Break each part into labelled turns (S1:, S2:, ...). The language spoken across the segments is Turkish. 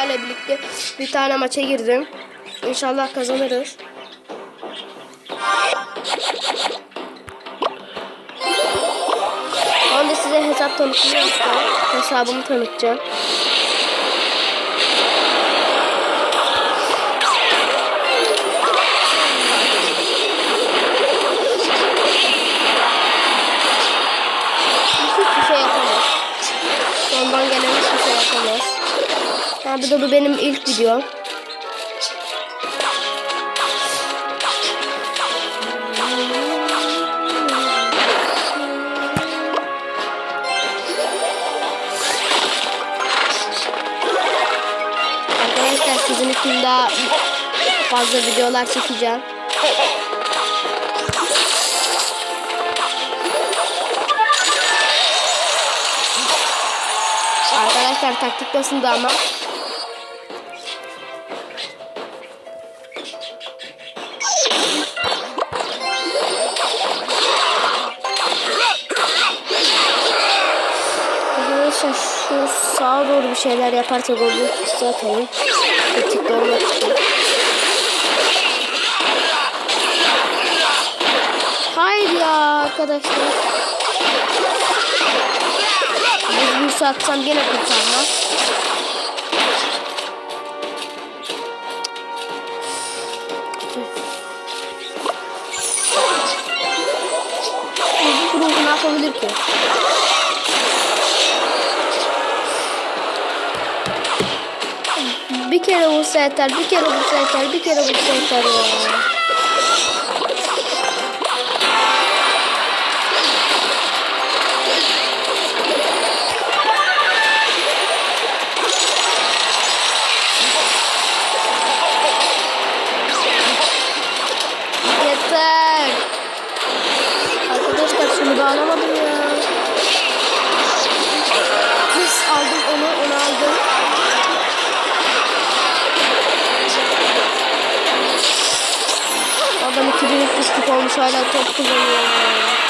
S1: sizlerle birlikte bir tane maça girdim. İnşallah kazanırız. Ben de size hesap tanıtımı yapacağım. Hesabımı tanıtacağım. Ha, bu bu benim ilk videom. Arkadaşlar sizin için daha fazla videolar çekeceğim. Arkadaşlar taktik nasıldı ama? Arkadaşlar şu sağa doğru bir şeyler yaparsa golü fıstı atalım. Tetikte olmak için. Hayır ya arkadaşlar. Düzgün satsam gene kurtarmaz. Yapabilir ki? Bir kere vursa yeter, bir kere vursa yeter, bir kere vursa yeter ya. Bağlamadım ya. Kız aldım onu, onu aldım. Adam 2300 kup olmuş hala top kullanıyor.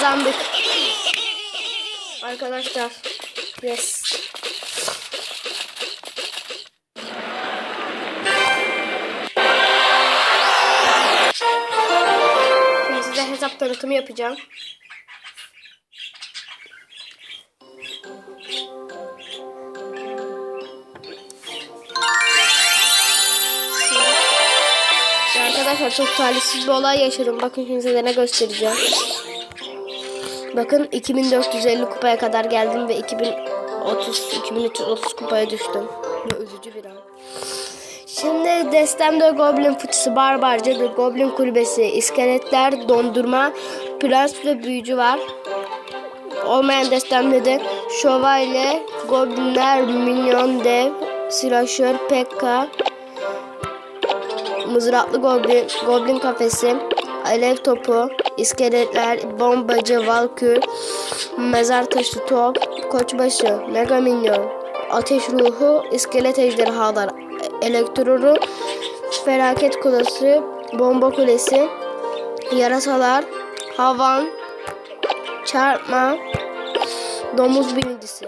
S1: Kazandık. Arkadaşlar. Yes. Şimdi size hesap tanıtımı yapacağım. Ya Arkadaşlar çok talihsiz bir olay yaşadım. Bakın şimdi size ne göstereceğim. Bakın 2450 kupaya kadar geldim ve 2030 2330 kupaya düştüm. Bu üzücü bir an. Şimdi destemde Goblin fıçısı, Barbarca, The Goblin Kulübesi, iskeletler, dondurma, prens ve büyücü var. Olmayan destemde de şövalye, goblinler, minyon, dev, silahşör, pekka, mızraklı goblin, goblin kafesi, alev topu, iskeletler, bombacı, valkür, mezar taşı top, koçbaşı, mega minyon, ateş ruhu, iskelet ejderhalar, elektroru, felaket kulesi, bomba kulesi, yarasalar, havan, çarpma, domuz binicisi,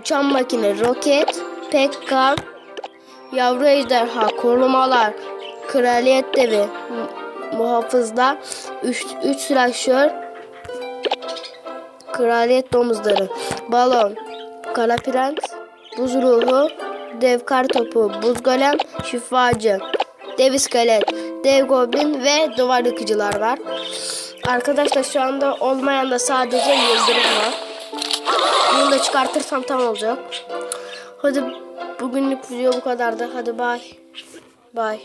S1: uçan makine, roket, pekka, yavru ejderha, korumalar, kraliyet devi, muhafızlar, 3 üç silahşör, kraliyet domuzları, balon, kara prens, buz ruhu, dev kar topu, buz golem, şifacı, dev iskelet, dev goblin ve duvar yıkıcılar var. Arkadaşlar şu anda olmayan da sadece yıldırım var. Bunu da çıkartırsam tam olacak. Hadi bugünlük video bu kadardı. Hadi bay. Bay.